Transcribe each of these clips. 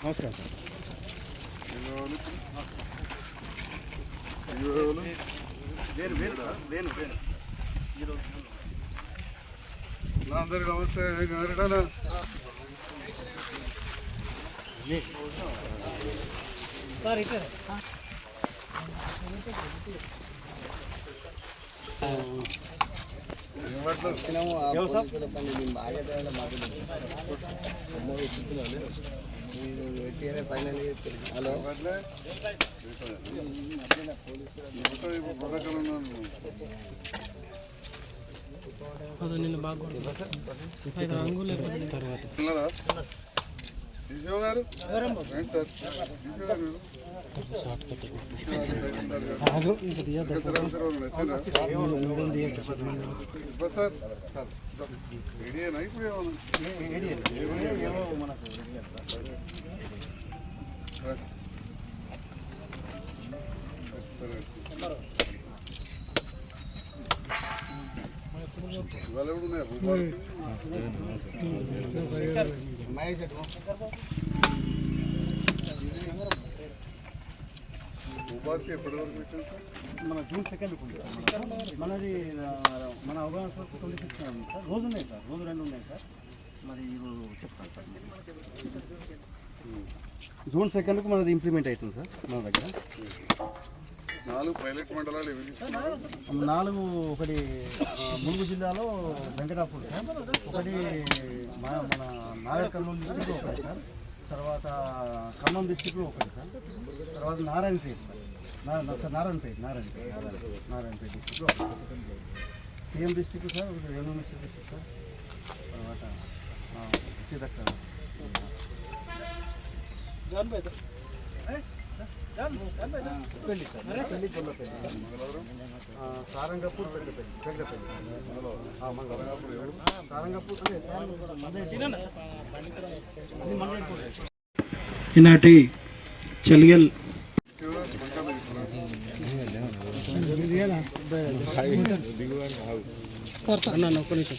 నమస్కారం. సార్ అందరికి నమస్తే ఎవరికైనా సార్ ఇక్కడ వచ్చినాము ఆ పోలీసుల పని నేను బాగా తేడా మాట్లాడుతున్నాను వ్యక్తి ఫైనల్ హలో? అది నిన్న బాగా ఐదు అంగులు తర్వాత ఇవాళ ఎవడు ఉన్నాయా భూపాలకి? మహేష్ సార్ మన జూన్ సెకండ్ మనది మన అవగాహన సోర్స్ ట్వంటీ సిక్స్ ఉంది సార్. రోజు ఉన్నాయి సార్. రోజు రెండు ఉన్నాయి సార్. మరి ఈరోజు చెప్తాను సార్ జూన్ సెకండ్కు మనది ఇంప్లిమెంట్ అవుతుంది సార్ మన దగ్గర. నాలుగు పైలట్ మండలాలు. నాలుగు ఒకటి ములుగు జిల్లాలో వెంకటాపూర్ సార్. ఒకటి మన మన నాగర్ కర్నూలు డిస్టిక్లో ఒకటి సార్. తర్వాత ఖమ్మం డిస్టిక్లో ఒకటి సార్. తర్వాత నారాయణపేట సార్ నా- నా- సార్. నారాయణపేట నారాయణపేట నారాయణపేట డిస్టిక్లో CM district sir revenue minister district sir. తర్వాత ఆ, సీతక్క పెళ్ళి సార్. పెళ్ళి గొల్లపల్లి సారంగపూర్ పెద్దపల్లి పెద్దపల్లి. సారంగపూర్ ఈనాటి చలిగల్ సార్ సార్ నన్ను ఒక్క నిమిషం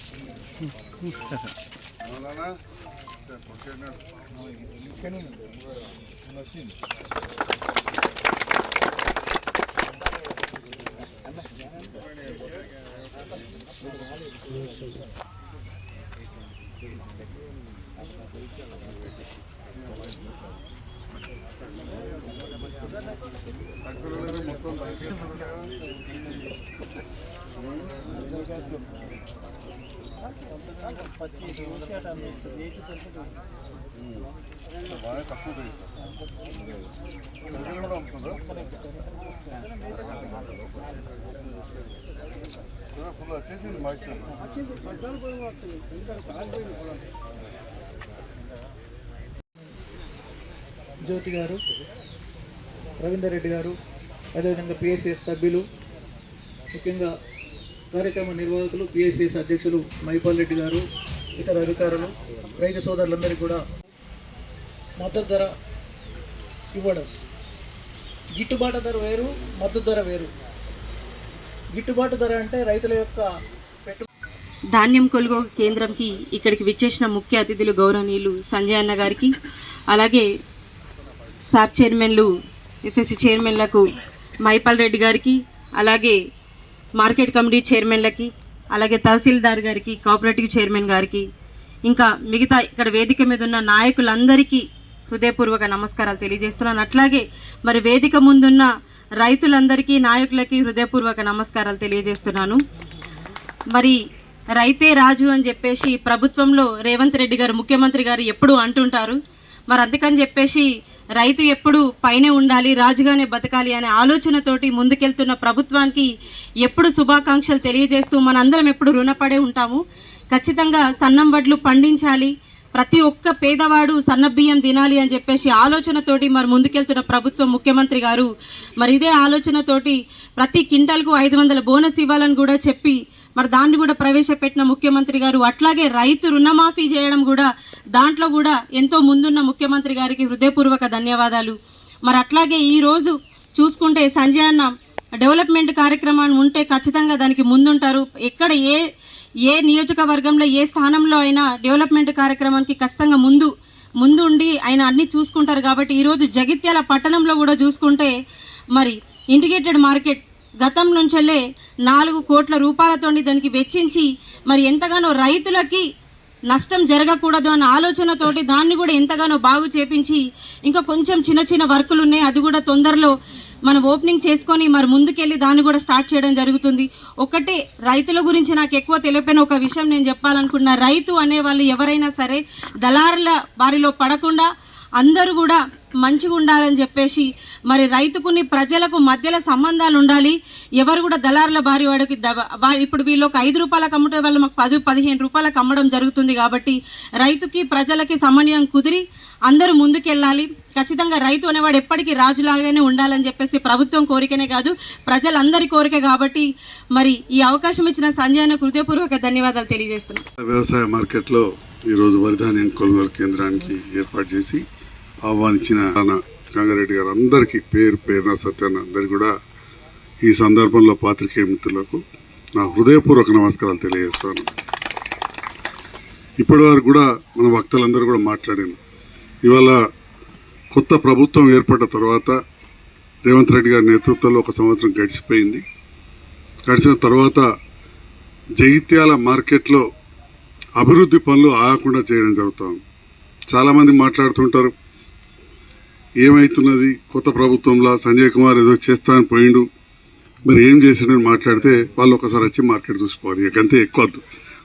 అవునా సార్ పొడిచేసినాడు. తక్కువ మొత్తం బాగా తక్కువ కూడా అమ్ముతుందా ఫుల్ వచ్చేసింది మాయిశ్చర్ జ్యోతి గారు రవీందర్ రెడ్డి గారు అదేవిధంగా పిఎస్సిఎస్ సభ్యులు ముఖ్యంగా కార్యక్రమ నిర్వాహకులు పిఎస్సిఎస్ అధ్యక్షులు మైపాల్ రెడ్డి గారు ఇతర అధికారులు రైతు సోదరులందరికీ కూడా మద్దతు ధర ఇవ్వడం. గిట్టుబాటు ధర వేరు మద్దతు ధర వేరు. గిట్టుబాటు ధర అంటే రైతుల యొక్క ధాన్యం కొనుగోలు కేంద్రంకి ఇక్కడికి విచ్చేసిన ముఖ్య అతిథులు గౌరవనీయులు సంజయ్ అన్న గారికి అలాగే సాబ్ చైర్మన్లు ఎఫ్ఎస్సి చైర్మన్లకు మైపాల్ రెడ్డి గారికి అలాగే మార్కెట్ కమిటీ చైర్మన్లకి అలాగే తహసీల్దార్ గారికి కోఆపరేటివ్ చైర్మన్ గారికి ఇంకా మిగతా ఇక్కడ వేదిక మీద ఉన్న నాయకులందరికీ హృదయపూర్వక నమస్కారాలు తెలియజేస్తున్నాను. అట్లాగే మరి వేదిక ముందున్న రైతులందరికీ నాయకులకి హృదయపూర్వక నమస్కారాలు తెలియజేస్తున్నాను. మరి రైతే రాజు అని చెప్పేసి ప్రభుత్వంలో రేవంత్ రెడ్డి గారు ముఖ్యమంత్రి గారు ఎప్పుడూ అంటుంటారు. మరి అందుకని చెప్పేసి రైతు ఎప్పుడు పైనే ఉండాలి రాజుగానే బతకాలి అనే ఆలోచనతోటి ముందుకెళ్తున్న ప్రభుత్వానికి ఎప్పుడు శుభాకాంక్షలు తెలియజేస్తూ మనందరం ఎప్పుడు రుణపడే ఉంటాము. ఖచ్చితంగా సన్నం వడ్లు పండించాలి. ప్రతి ఒక్క పేదవాడు సన్న బియ్యం తినాలి అని చెప్పేసి ఆలోచనతోటి మరి ముందుకెళ్తున్న ప్రభుత్వం ముఖ్యమంత్రి గారు మరి ఇదే ఆలోచనతోటి ప్రతి క్వింటాల్కు ఐదు వందల బోనస్ ఇవ్వాలని కూడా చెప్పి మరి దాన్ని కూడా ప్రవేశపెట్టిన ముఖ్యమంత్రి గారు అట్లాగే రైతు రుణమాఫీ చేయడం కూడా దాంట్లో కూడా ఎంతో ముందున్న ముఖ్యమంత్రి గారికి హృదయపూర్వక ధన్యవాదాలు. మరి అట్లాగే ఈరోజు చూసుకుంటే సంజయ్ అన్న డెవలప్మెంట్ కార్యక్రమాన్ని ఉంటే ఖచ్చితంగా దానికి ముందుంటారు. ఎక్కడ ఏ ఏ నియోజకవర్గంలో ఏ స్థానంలో అయినా డెవలప్మెంట్ కార్యక్రమానికి ఖచ్చితంగా ముందు ముందు ఉండి ఆయన అన్నీ చూసుకుంటారు. కాబట్టి ఈరోజు జగిత్యాల పట్టణంలో కూడా చూసుకుంటే మరి ఇంటిగ్రేటెడ్ మార్కెట్ గతం నుంచెల్లే నాలుగు కోట్ల రూపాయలతోని దానికి వెచ్చించి మరి ఎంతగానో రైతులకి నష్టం జరగకూడదు అన్న ఆలోచనతోటి దాన్ని కూడా ఎంతగానో బాగు చేపించి ఇంకా కొంచెం చిన్న చిన్న వర్కులు ఉన్నాయి అది కూడా తొందరలో మనం ఓపెనింగ్ చేసుకొని మరి ముందుకెళ్ళి దాన్ని కూడా స్టార్ట్ చేయడం జరుగుతుంది. ఒకటే రైతుల గురించి నాకు ఎక్కువ తెలియపోయిన ఒక విషయం నేను చెప్పాలనుకున్నా రైతు అనే వాళ్ళు ఎవరైనా సరే దళారుల బారిలో పడకుండా అందరూ కూడా మంచిగా ఉండాలని చెప్పేసి మరి రైతుకుని ప్రజలకు మధ్యలో సంబంధాలు ఉండాలి. ఎవరు కూడా దళారుల భారీ వాడికి ఇప్పుడు వీళ్ళు ఒక ఐదు రూపాయలకు అమ్ముటే వాళ్ళు మాకు పది పదిహేను రూపాయలకు అమ్మడం జరుగుతుంది కాబట్టి రైతుకి ప్రజలకి సమన్వయం కుదిరి అందరూ ముందుకెళ్ళాలి. ఖచ్చితంగా రైతు అనేవాడు ఎప్పటికీ రాజులాగానే ఉండాలని చెప్పేసి ప్రభుత్వం కోరికనే కాదు ప్రజలందరి కోరిక కాబట్టి మరి ఈ అవకాశం ఇచ్చిన సంజయ్ను హృదయపూర్వక ధన్యవాదాలు తెలియజేస్తున్నాను వ్యవసాయ మార్కెట్లో ఈరోజు వరిధాన్యం కొనుగోలు కేంద్రానికి ఏర్పాటు చేసి ఆహ్వానించిన అన్న గంగారెడ్డి గారు అందరికీ పేరు పేరున సత్యాన్న అందరికీ కూడా ఈ సందర్భంలో పాత్రికేయ మిత్రులకు నా హృదయపూర్వక నమస్కారాలు తెలియజేస్తాను. ఇప్పటి వరకు కూడా మన వక్తలందరూ కూడా మాట్లాడారు. ఇవాళ కొత్త ప్రభుత్వం ఏర్పడ్డ తర్వాత రేవంత్ రెడ్డి గారి నేతృత్వంలో ఒక సంవత్సరం గడిచిపోయింది. గడిచిన తర్వాత జగిత్యాల మార్కెట్లో అభివృద్ధి పనులు ఆగకుండా చేయడం జరుగుతుంది. చాలామంది మాట్లాడుతుంటారు ఏమవుతున్నది కొత్త ప్రభుత్వంలో సంజయ్ కుమార్ ఏదో చేస్తా అని పోయిండు. మరి ఏం చేశాడని మాట్లాడితే వాళ్ళు ఒకసారి వచ్చి మార్కెట్ చూసిపోవాలి ఇక అంతే ఎక్కువ వద్దు.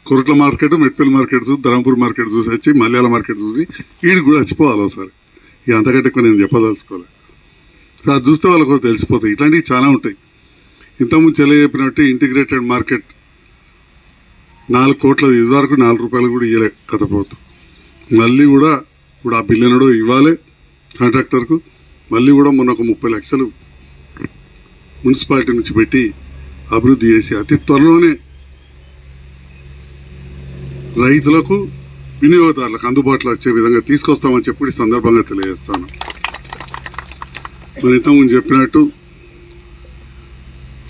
కొరట్ల మార్కెట్ మెట్పల్లి మార్కెట్ చూసి ధర్మపూర్ మార్కెట్ చూసి వచ్చి మలయాళ మార్కెట్ చూసి వీడికి కూడా వచ్చిపోవాలి ఒకసారి. ఇక అంతకంటే ఎక్కువ నేను చెప్పదలుచుకోవాలి సో అది చూస్తే వాళ్ళకు తెలిసిపోతాయి. ఇట్లాంటివి చాలా ఉంటాయి. ఇంతకుముందు చెల్లె చెప్పినట్టు ఇంటిగ్రేటెడ్ మార్కెట్ నాలుగు కోట్ల ఇదివరకు నాలుగు రూపాయలు కూడా ఇవ్వలే కథ ప్రభుత్వం. మళ్ళీ కూడా ఇప్పుడు ఆ బిల్లునడు ఇవ్వాలి. కాంట్రాక్టర్కు మళ్ళీ కూడా మొన్న ఒక ముప్పై లక్షలు మున్సిపాలిటీ నుంచి పెట్టి అభివృద్ధి చేసి అతి త్వరలోనే రైతులకు వినియోగదారులకు అందుబాటులో వచ్చే విధంగా తీసుకొస్తామని చెప్పి ఈ సందర్భంగా తెలియజేస్తాను. మరి ఇంతకుముందు చెప్పినట్టు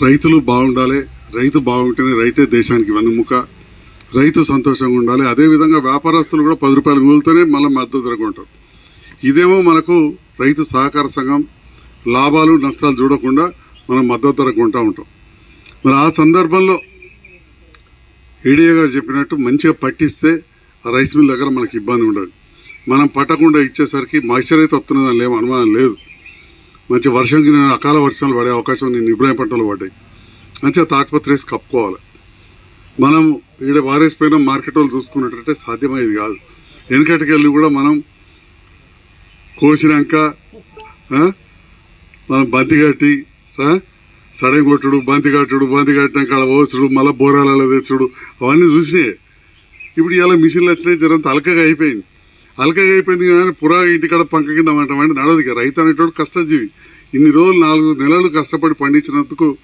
రైతులు బాగుండాలి రైతు బాగుంటేనే రైతే దేశానికి వెన్నుముక రైతు సంతోషంగా ఉండాలి. అదేవిధంగా వ్యాపారస్తులు కూడా పది రూపాయలు మిగులుతూనే మళ్ళీ మద్దతు ఉంటారు. ఇదేమో మనకు రైతు సహకార సంఘం లాభాలు నష్టాలు చూడకుండా మనం మద్దతు ధర కొంటూ ఉంటాం. మరి ఆ సందర్భంలో ఏడియా గారు చెప్పినట్టు మంచిగా పట్టిస్తే ఆ రైస్ మిల్ దగ్గర మనకి ఇబ్బంది ఉండదు. మనం పట్టకుండా ఇచ్చేసరికి మాయిశ్చర్ అయితే వస్తున్నదని లేము అనుమానం లేదు. మంచి వర్షం అకాల వర్షాలు పడే అవకాశం నేను ఇబ్రాహిం పంటలు పడ్డాయి. మంచిగా తాటిపత్రి వేసి కప్పుకోవాలి. మనం ఈడ వారేసిపోయిన మార్కెట్ వాళ్ళు చూసుకున్నట్టయితే సాధ్యమయ్యేది కాదు. వెనకటికి వెళ్ళి కూడా మనం కోసినాక మనం బంతి కట్టి స- కొట్టుడు బంతి కట్టుడు బంతి కట్టినాక అలా పోసుడు మళ్ళీ బోరాలలో తెచ్చుడు అవన్నీ చూసినాయి ఇప్పుడు ఇలా మిషన్లు వచ్చినాయి జరం అలకగా అయిపోయింది. అలకగా అయిపోయింది కానీ పురా ఇంటికాడ పంక కింద అంటామంటే నడవదు ఇక. రైతు అనేటోడు కష్టజీవి. ఇన్ని రోజులు నాలుగు నెలలు కష్టపడి పండించినందుకు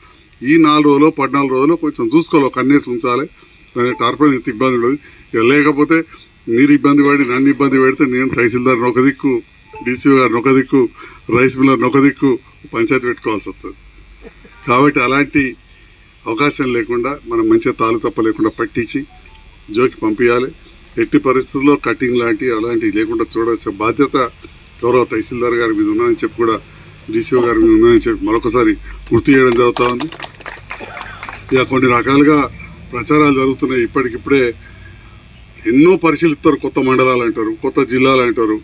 ఈ నాలుగు రోజులు పద్నాలుగు రోజులు కొంచెం చూసుకోవాలి ఒక కన్నేసి ఉంచాలి. దాని టార్పల్ ఇంత ఇబ్బంది ఉండదు. లేకపోతే మీరు ఇబ్బంది పడి నన్ను ఇబ్బంది పెడితే నేను తహసీల్దార్ ఒక దిక్కు. డీసీ గారు ఒక దిక్కు రైస్ మిల్లర్ ఒక దిక్కు పంచాయతీ పెట్టుకోవాల్సి వస్తుంది. కాబట్టి అలాంటి అవకాశం లేకుండా మనం మంచిగా తాలు తప్ప లేకుండా పట్టించి జోకి పంపించాలి ఎట్టి పరిస్థితుల్లో కటింగ్ లాంటి అలాంటివి లేకుండా చూడాల్సిన బాధ్యత గౌరవ తహసీల్దార్ గారి మీద ఉన్నదని చెప్పి కూడా డీసీఓ గారి మీద ఉన్నదని చెప్పి మరొకసారి గుర్తు చేయడం జరుగుతూ ఉంది. ఇక కొన్ని రకాలుగా ప్రచారాలు జరుగుతున్నాయి. ఇప్పటికిప్పుడే ఎన్నో పరిశీలిస్తారు కొత్త మండలాలు అంటారు కొత్త జిల్లాలు అంటారు.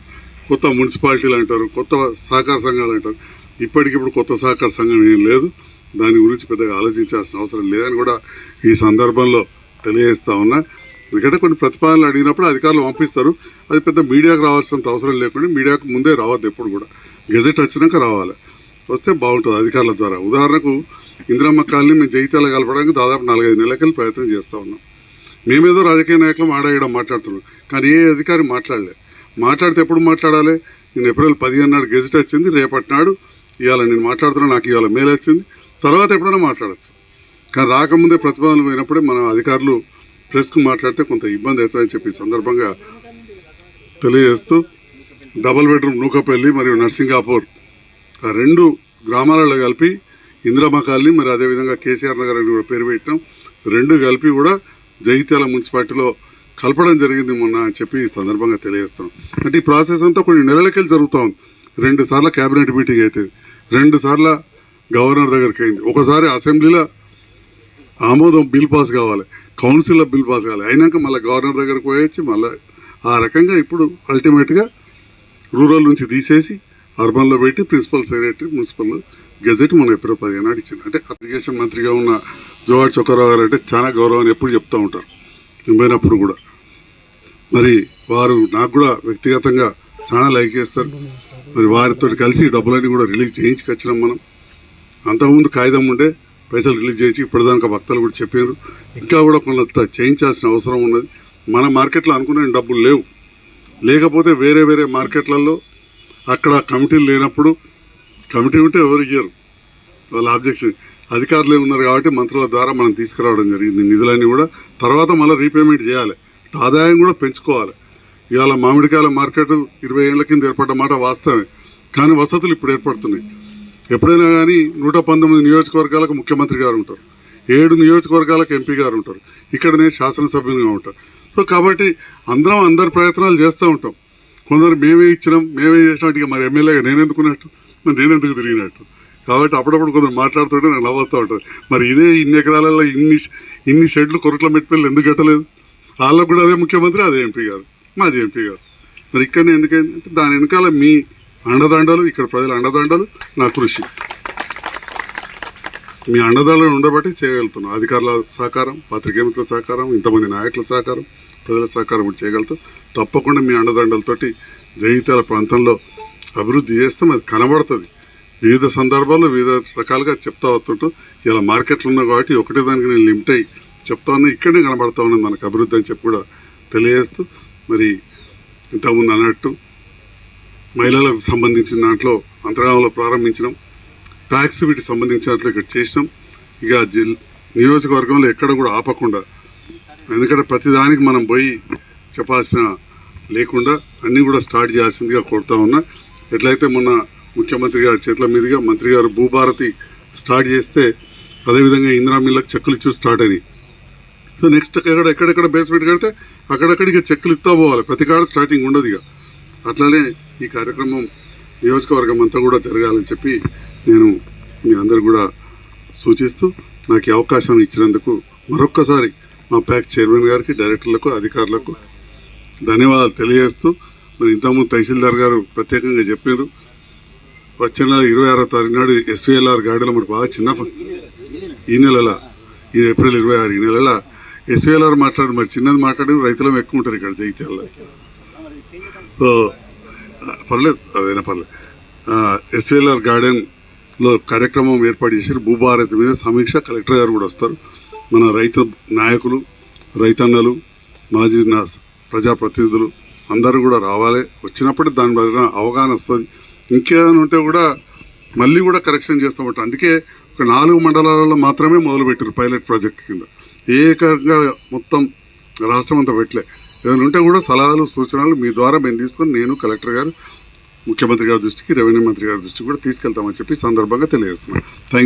కొత్త మున్సిపాలిటీలు అంటారు కొత్త సహకార సంఘాలు అంటారు. ఇప్పటికిప్పుడు కొత్త సహకార సంఘం ఏం లేదు. దాని గురించి పెద్దగా ఆలోచించాల్సిన అవసరం లేదని కూడా ఈ సందర్భంలో తెలియజేస్తా ఉన్నా. ఎందుకంటే కొన్ని ప్రతిపాదనలు అడిగినప్పుడు అధికారులు పంపిస్తారు. అది పెద్ద మీడియాకు రావాల్సినంత అవసరం లేకుండా మీడియాకు ముందే రావద్దు ఎప్పుడు కూడా. గెజెట్ వచ్చినాక రావాలి. వస్తే బాగుంటుంది అధికారుల ద్వారా. ఉదాహరణకు ఇందిరమ్మ కాలనీ మేము జైత్యాల కలపడానికి దాదాపు నాలుగైదు నెలలకెళ్ళి ప్రయత్నం చేస్తూ ఉన్నాం. మేమేదో రాజకీయ నాయకులు ఆడాయడం మాట్లాడుతున్నాం కానీ ఏ అధికారి మాట్లాడలేదు మాట్లాడితే ఎప్పుడు మాట్లాడాలి? నేను ఏప్రిల్ పదిహేను నాడు గెజిట్ వచ్చింది రేపటి నాడు ఇవాళ నేను మాట్లాడుతున్నా నాకు ఇవాళ మేలు వచ్చింది. తర్వాత ఎప్పుడైనా మాట్లాడచ్చు. కానీ రాకముందే ప్రతిపాదనలు పోయినప్పుడే మన అధికారులు ప్రెస్కు మాట్లాడితే కొంత ఇబ్బంది అవుతుందని చెప్పి సందర్భంగా తెలియజేస్తూ డబుల్ బెడ్రూమ్ నూకపల్లి మరియు నర్సింగాపూర్ ఆ రెండు గ్రామాలలో కలిపి ఇందిరమ్మ కాలనీ మరి అదేవిధంగా కేసీఆర్ నగర్ అని కూడా పేరు పెట్టాం రెండు కలిపి కూడా జగిత్యాల మున్సిపాలిటీలో కలపడం జరిగింది మొన్న అని చెప్పి ఈ సందర్భంగా తెలియజేస్తున్నాం. అంటే ఈ ప్రాసెస్ అంతా కొన్ని నెలలకెళ్ళి జరుగుతూ ఉంది. రెండు సార్లు క్యాబినెట్ మీటింగ్ అవుతుంది రెండు సార్లు గవర్నర్ దగ్గరికి అయింది. ఒకసారి అసెంబ్లీలో ఆమోదం బిల్ పాస్ కావాలి కౌన్సిల్లో బిల్ పాస్ కావాలి. అయినాక మళ్ళీ గవర్నర్ దగ్గరకు పోయొచ్చి మళ్ళీ ఆ రకంగా ఇప్పుడు అల్టిమేట్గా రూరల్ నుంచి తీసేసి అర్బన్లో పెట్టి ప్రిన్సిపల్ సెక్రటరీ మున్సిపల్ గెజెట్ మన ఏప్రిల్ పదిహేను నాడు ఇచ్చింది. అంటే ఇరిగేషన్ మంత్రిగా ఉన్న జోహార్ చొక్కరావు గారు అంటే చాలా గౌరవాన్ని ఎప్పుడు చెప్తూ ఉంటారు. నేను పోయినప్పుడు కూడా. మరి వారు నాకు కూడా వ్యక్తిగతంగా చాలా లైక్ చేస్తారు. మరి వారితో కలిసి డబ్బులన్నీ కూడా రిలీజ్ చేయించుకొచ్చినాం మనం. అంతకుముందు కాగితం ఉండే పైసలు రిలీజ్ చేయించి ఇప్పటిదాకా భక్తులు కూడా చెప్పారు ఇంకా కూడా కొంత చేయించాల్సిన అవసరం ఉన్నది. మన మార్కెట్లో అనుకునే డబ్బులు లేవు. లేకపోతే వేరే వేరే మార్కెట్లలో అక్కడ కమిటీలు లేనప్పుడు కమిటీ ఉంటే ఎవరు ఇయ్యరు. వాళ్ళ ఆబ్జెక్షన్. అధికారులే ఉన్నారు కాబట్టి మంత్రుల ద్వారా మనం తీసుకురావడం జరిగింది. నిధులన్నీ కూడా తర్వాత మళ్ళీ రీపేమెంట్ చేయాలి. ఆదాయం కూడా పెంచుకోవాలి. ఇవాళ మామిడికాయల మార్కెట్ ఇరవై ఏళ్ళ కింద ఏర్పడ్డ మాట వాస్తవమే. కానీ వసతులు ఇప్పుడు ఏర్పడుతున్నాయి. ఎప్పుడైనా కానీ నూట పంతొమ్మిది నియోజకవర్గాలకు ముఖ్యమంత్రి గారు ఉంటారు. ఏడు నియోజకవర్గాలకు ఎంపీ గారు ఉంటారు. ఇక్కడ నేను శాసనసభ్యునిగా ఉంటాను సో కాబట్టి అందరం అందరి ప్రయత్నాలు చేస్తూ ఉంటాం. కొందరు మేమే ఇచ్చినాం మేమే చేసినట్టు ఇక మరి ఎమ్మెల్యేగా నేను ఎందుకున్నట్టు మరి నేను ఎందుకు తిరిగినట్టు? కాబట్టి అప్పుడప్పుడు కొందరు మాట్లాడుతుంటే నాకు నవ్వుతూ ఉంటుంది మరి ఇదే ఇన్ని ఎకరాలలో ఇన్ని ఇన్ని షెడ్లు కొరట్ల మెట్టిపల్లి ఎందుకు కట్టలేదు? వాళ్ళకు కూడా అదే ముఖ్యమంత్రి అదే ఎంపీ కాదు మాజీ ఎంపీ కాదు. మరి ఇక్కడనే ఎందుకైంది అంటే దాని వెనకాల మీ అండదండలు ఇక్కడ ప్రజల అండదండలు నా కృషి. మీ అండదండలు ఉండబట్టి చేయగలుగుతున్నాం. అధికారుల సహకారం పత్రికేమిత్రుల సహకారం ఇంతమంది నాయకుల సహకారం ప్రజల సహకారం కూడా చేయగలుగుతాం. తప్పకుండా మీ అండదండలతోటి జగిత్యాల ప్రాంతంలో అభివృద్ధి చేస్తాం అది కనబడుతుంది. వివిధ సందర్భాల్లో వివిధ రకాలుగా చెప్తా వస్తుంటాం. ఇలా మార్కెట్లు ఉన్నాయి కాబట్టి ఒకటే దానికి నేను లిమిట్ అయ్యి చెప్తా ఉన్నా ఇక్కడే కనబడతా ఉన్నది మనకు అభివృద్ధి అని చెప్పి కూడా తెలియజేస్తూ మరి ఇంతకుముందు అన్నట్టు మహిళలకు సంబంధించిన దాంట్లో అంతరాయంలో ప్రారంభించడం ట్యాక్స్ వీటికి సంబంధించిన దాంట్లో ఇక్కడ చేసినాం. ఇక జిల్ నియోజకవర్గంలో ఎక్కడ కూడా ఆపకుండా ఎందుకంటే ప్రతిదానికి మనం పోయి చెప్పాల్సిన లేకుండా అన్నీ కూడా స్టార్ట్ చేయాల్సిందిగా కోరుతా ఉన్నా. ఎట్లయితే మొన్న ముఖ్యమంత్రి గారి చేతుల మీదుగా మంత్రి గారు భూభారతి స్టార్ట్ చేస్తే అదేవిధంగా ఇందిరా మిల్లకు చెక్కులు ఇచ్చి స్టార్ట్ అయినాయి. నెక్స్ట్ ఎక్కడ ఎక్కడెక్కడ బేస్మెంట్ కడితే అక్కడక్కడికి చెక్కులు ఇస్తా పోవాలి. ప్రతి కాడ స్టార్టింగ్ ఉండదు ఇక. అట్లానే ఈ కార్యక్రమం నియోజకవర్గం అంతా కూడా జరగాలని చెప్పి నేను మీ అందరు కూడా సూచిస్తూ నాకు ఈ అవకాశం ఇచ్చినందుకు మరొక్కసారి మా ప్యాక్ చైర్మన్ గారికి డైరెక్టర్లకు అధికారులకు ధన్యవాదాలు తెలియజేస్తూ మరి ఇంతకుముందు తహసీల్దార్ గారు ప్రత్యేకంగా చెప్పారు. వచ్చే నెల ఇరవై ఆరో తారీఖు నాడు ఎస్వీఎల్ఆర్ గాడిలో మరి బాగా చిన్న ఈ నెలల ఈ ఏప్రిల్ ఇరవై ఆరు ఈ నెలల ఎస్వీఎల్ఆర్ మాట్లాడి మరి చిన్నది మాట్లాడి రైతులం ఎక్కువ ఉంటారు ఇక్కడ జగిత్యాల సో పర్లేదు అదైనా పర్లేదు. ఎస్వీఎల్ఆర్ గార్డెన్లో కార్యక్రమం ఏర్పాటు చేసి భూభారతి మీద సమీక్ష కలెక్టర్ గారు కూడా వస్తారు. మన రైతు నాయకులు రైతన్నలు మాజీ నా ప్రజాప్రతినిధులు అందరూ కూడా రావాలి. వచ్చినప్పుడు దాని వలన అవగాహన వస్తుంది. ఇంకేదైనా ఉంటే కూడా మళ్ళీ కూడా కరెక్షన్ చేస్తామంట అందుకే ఒక నాలుగు మండలాలలో మాత్రమే మొదలుపెట్టారు పైలట్ ప్రాజెక్ట్ కింద. ఏకంగా మొత్తం రాష్ట్రం అంతా పెట్టలే. ఏదైనా ఉంటే కూడా సలహాలు సూచనలు మీ ద్వారా మేము తీసుకొని నేను కలెక్టర్ గారు ముఖ్యమంత్రి గారి దృష్టికి రెవెన్యూ మంత్రి గారి దృష్టికి కూడా తీసుకెళ్తామని చెప్పి సందర్భంగా తెలియజేస్తున్నాను. Thank you